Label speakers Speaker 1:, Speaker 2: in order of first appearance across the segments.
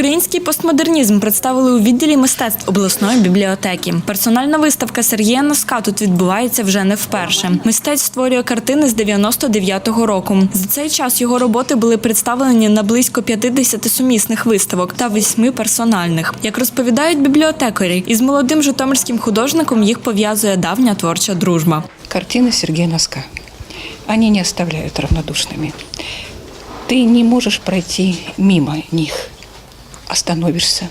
Speaker 1: Український постмодернізм представили у відділі мистецтв обласної бібліотеки. Персональна виставка Сергія Носка тут відбувається вже не вперше. Мистець створює картини з 99-го року. За цей час його роботи були представлені на близько 50 сумісних виставок та 8 персональних. Як розповідають бібліотекарі, із молодим житомирським художником їх пов'язує давня творча дружба.
Speaker 2: Картины Сергея Носка. Они не оставляют равнодушными. Ты не можешь пройти мимо них. Остановишься.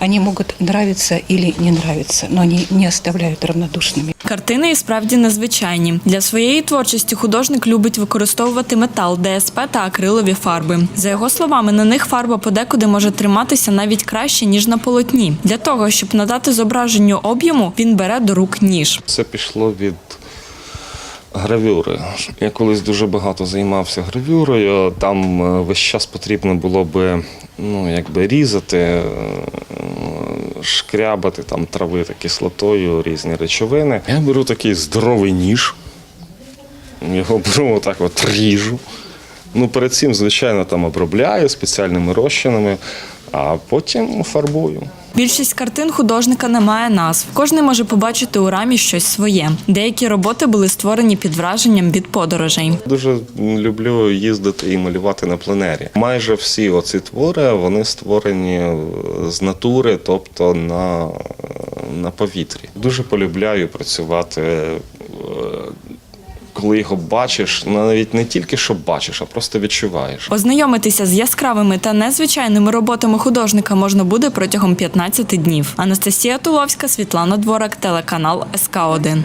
Speaker 2: Они могут нравиться или не нравиться, но они не оставляют равнодушными.
Speaker 1: Картини і справді незвичайні. Для своєї творчості художник любить використовувати метал, ДСП та акрилові фарби. За його словами, на них фарба подекуди може триматися навіть краще ніж на полотні. Для того щоб надати зображенню об'єму, він бере до рук ніж.
Speaker 3: Це пішло від гравюри. Я колись дуже багато займався гравюрою. Там е, весь час потрібно було би ну, якби різати, е, шкрябати, там, травити кислотою різні речовини. Я беру такий здоровий ніж, його беру отак от ріжу. Ну, перед цим, звичайно, там обробляю спеціальними розчинами, а потім фарбую.
Speaker 1: Більшість картин художника не має назв. Кожний може побачити у рамі щось своє. Деякі роботи були створені під враженням від подорожей.
Speaker 3: Дуже люблю їздити і малювати на пленері. Майже всі оці твори вони створені з натури, тобто на, на повітрі. Дуже полюбляю працювати. Коли його бачиш, навіть не тільки що бачиш, а просто відчуваєш.
Speaker 1: Ознайомитися з яскравими та незвичайними роботами художника можна буде протягом 15 днів. Анастасія Туловська, Світлана Дворак, телеканал СК 1